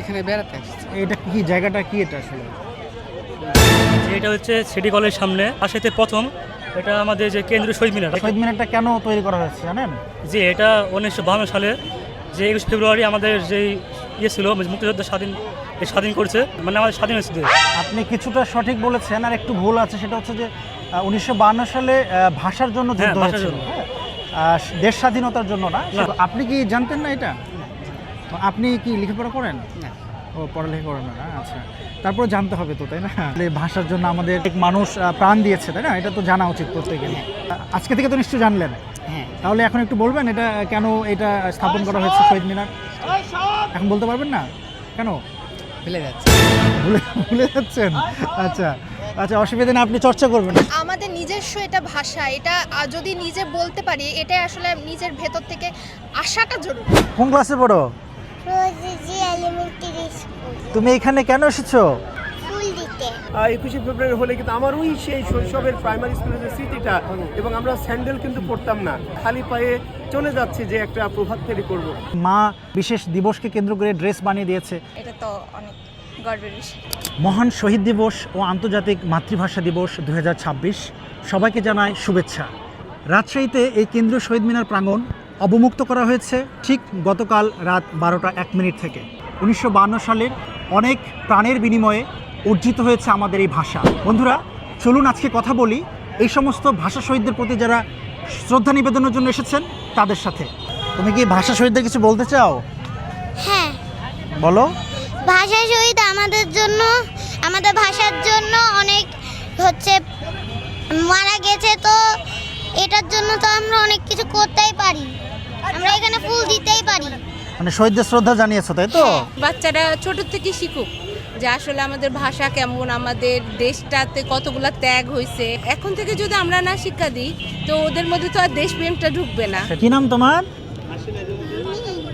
এখানে বেড়াতে আসছি। এটা কি জায়গাটা কি এটা আসলে? এটা হচ্ছে সিটি কলেজের সামনে পাশেতে প্রথম। এটা আমাদের যে কেন্দ্রীয় শহীদ মিনার। শহীদ মিনারটা কেন তৈরি করা হয়েছে জানেন? যে এটা উনিশশো বাহান্ন সালে যে একুশ ফেব্রুয়ারি আমাদের যেই ইয়ে ছিল মুক্তিযোদ্ধা স্বাধীন স্বাধীন করছে মানে আমাদের স্বাধীন হয়েছে আপনি কিছুটা সঠিক বলেছেন আর একটু ভুল আছে সেটা হচ্ছে যে উনিশশো সালে ভাষার জন্য যুদ্ধ হ্যাঁ, ভাষার হয়েছিল জন্য। হ্যাঁ? দেশ স্বাধীনতার জন্য না? না। আপনি কি জানতেন না এটা? আপনি কি লেখাপড়া করেন? না। ও পড়ালেখা করেন না আচ্ছা। তারপর জানতে হবে তো তাই না? এই ভাষার জন্য আমাদের এক মানুষ প্রাণ দিয়েছে তাই না? এটা তো জানা উচিত প্রত্যেকের আজকে থেকে তো নিশ্চয়ই জানলেন। হ্যাঁ। তাহলে এখন একটু বলবেন এটা কেন এটা স্থাপন করা হয়েছে শহীদ মিনার? এখন বলতে পারবেন না? কেন? ভুলে যাচ্ছে। ভুলে ভুলে যাচ্ছেন? আচ্ছা আচ্ছা অসুবিধা নেই আপনি চর্চা করবেন। আমাদের নিজস্ব এটা ভাষা এটা যদি নিজে বলতে পারি এটাই আসলে নিজের ভেতর থেকে আশাটা জরুরি। কোন ক্লাসে পড়ো? তুমি এখানে কেন এসেছ? একুশে ফেব্রুয়ারি হলে কিন্তু আমার ওই সেই শৈশবের প্রাইমারি স্কুলের যে স্মৃতিটা এবং আমরা স্যান্ডেল কিন্তু পরতাম না। খালি পায়ে চলে যাচ্ছে যে একটা প্রভাত ফেরি করব মা বিশেষ দিবসকে কেন্দ্র করে ড্রেস বানিয়ে দিয়েছে। এটা তো অনেক গর্বের বিষয়। মহান শহীদ দিবস ও আন্তর্জাতিক মাতৃভাষা দিবস দুই হাজার ছাব্বিশ সবাইকে জানায় শুভেচ্ছা। রাজশাহীতে এই কেন্দ্রীয় শহীদ মিনার প্রাঙ্গণ অবমুক্ত করা হয়েছে ঠিক গতকাল রাত বারোটা এক মিনিট থেকে। উনিশশো সালের অনেক প্রাণের বিনিময়ে অর্জিত হয়েছে আমাদের এই ভাষা। বন্ধুরা চলুন আজকে কথা বলি এই সমস্ত ভাষা শহীদদের প্রতি যারা শ্রদ্ধা নিবেদনের জন্য এসেছেন তাদের সাথে। তুমি কি ভাষা শহীদদের কিছু বলতে চাও? হ্যাঁ। বলো। ভাষা শহীদ আমাদের জন্য আমাদের ভাষার জন্য অনেক হচ্ছে মারা গেছে তো এটার জন্য তো আমরা অনেক কিছু করতেই পারি। আমরা এখানে ফুল দিতেই পারি। মানে শহীদদের শ্রদ্ধা জানিয়েছো তাই তো? বাচ্চারা ছোট থেকে শিখুক যে আসলে আমাদের ভাষা কেমন আমাদের দেশটাতে কতগুলা ত্যাগ হয়েছে এখন থেকে যদি আমরা না শিক্ষা দিই তো ওদের মধ্যে তো আর দেশপ্রেমটা ঢুকবে না। কি নাম তোমার?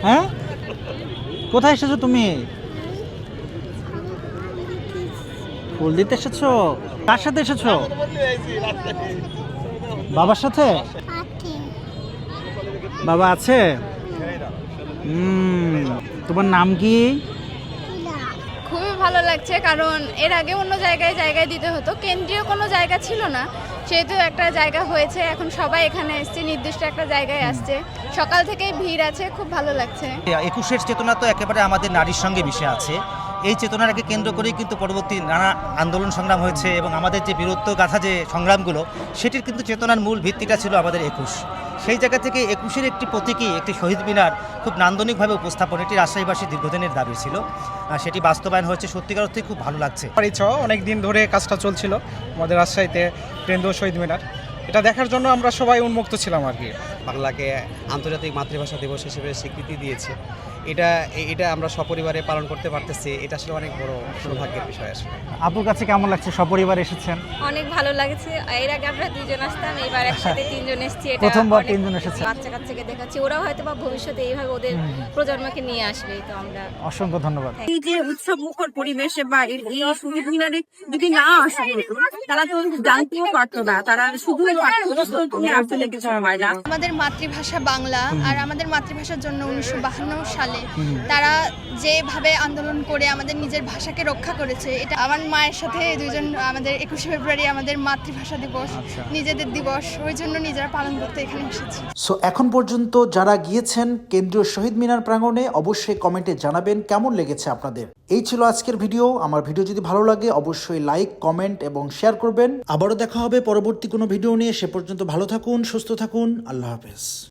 হ্যাঁ? কোথায় এসেছ তুমি? ফুল দিতে এসেছ? কার সাথে এসেছ? বাবার সাথে? বাবা আছে? তোমার নাম কি? খুবই ভালো লাগছে কারণ এর আগে অন্য জায়গায় জায়গায় দিতে হতো। কেন্দ্রীয় কোনো জায়গা ছিল না সেহেতু একটা জায়গা হয়েছে। এখন সবাই এখানে এসছে নির্দিষ্ট একটা জায়গায় আসছে। সকাল থেকেই ভিড় আছে খুব ভালো লাগছে। একুশের চেতনা তো একেবারে আমাদের নারীর সঙ্গে মিশে আছে। এই চেতনাটাকে কেন্দ্র করেই কিন্তু পরবর্তী নানা আন্দোলন সংগ্রাম হয়েছে এবং আমাদের যে বীরত্ব গাথা যে সংগ্রামগুলো সেটির কিন্তু চেতনার মূল ভিত্তিটা ছিল আমাদের একুশ। সেই জায়গা থেকে একুশের একটি প্রতীকী একটি শহীদ মিনার খুব নান্দনিকভাবে উপস্থাপন এটি রাজশাহীবাসীর দীর্ঘদিনের দাবি ছিল। আর সেটি বাস্তবায়ন হয়েছে সত্যিকার অর্থে খুব ভালো লাগছে। অনেক দিন ধরে কাজটা চলছিল আমাদের রাজশাহীতে কেন্দ্র শহীদ মিনার। এটা দেখার জন্য আমরা সবাই উন্মুক্ত ছিলাম আর কি। বাংলাকে আন্তর্জাতিক মাতৃভাষা দিবস হিসেবে স্বীকৃতি দিয়েছে। এটা এটা আমরা সপরিবারে পালন করতে পারতেছি এটা আসলে অনেক বড় সৌভাগ্যের বিষয় আসলে। আপুর কাছে কেমন লাগছে? সপরিবার এসেছেন? অনেক ভালো লাগছে। এর আগে আমরা দুজন আসতাম এবার একসাথে তিনজন এসেছি। এটা প্রথমবার তিনজন এসেছে। বাচ্চা কাচ্চাকে দেখাচ্ছি। ওরাও হয়তো বা ভবিষ্যতে এইভাবে ওদের প্রজন্মকে নিয়ে আসবে তো আমরা অসংখ্য ধন্যবাদ। এই যে উৎসব মুখর পরিবেশে বা এই মিনারে যদি না আসা তারা তো জানতেও পারতো না। তারা নিয়ে আসলে কিছু হয় না আমাদের মাতৃভাষা বাংলা আর আমাদের মাতৃভাষার জন্য উনিশশো বাহান্ন সালে তারা যেভাবে আন্দোলন করে আমাদের নিজের ভাষাকে রক্ষা করেছে এটা আমার মায়ের সাথে দুইজন আমাদের একুশে ফেব্রুয়ারি আমাদের মাতৃভাষা দিবস নিজেদের দিবস ওই জন্য নিজেরা পালন করতে এখানে এসেছি। সো এখন পর্যন্ত যারা গিয়েছেন কেন্দ্রীয় শহীদ মিনার প্রাঙ্গণে অবশ্যই কমেন্টে জানাবেন কেমন লেগেছে আপনাদের। এই ছিল আজকের ভিডিও। আমার ভিডিও যদি ভালো লাগে অবশ্যই লাইক কমেন্ট এবং শেয়ার করবেন। আবারও দেখা হবে পরবর্তী কোনো ভিডিও নিয়ে। সে পর্যন্ত ভালো থাকুন সুস্থ থাকুন। আল্লাহ হাফেজ।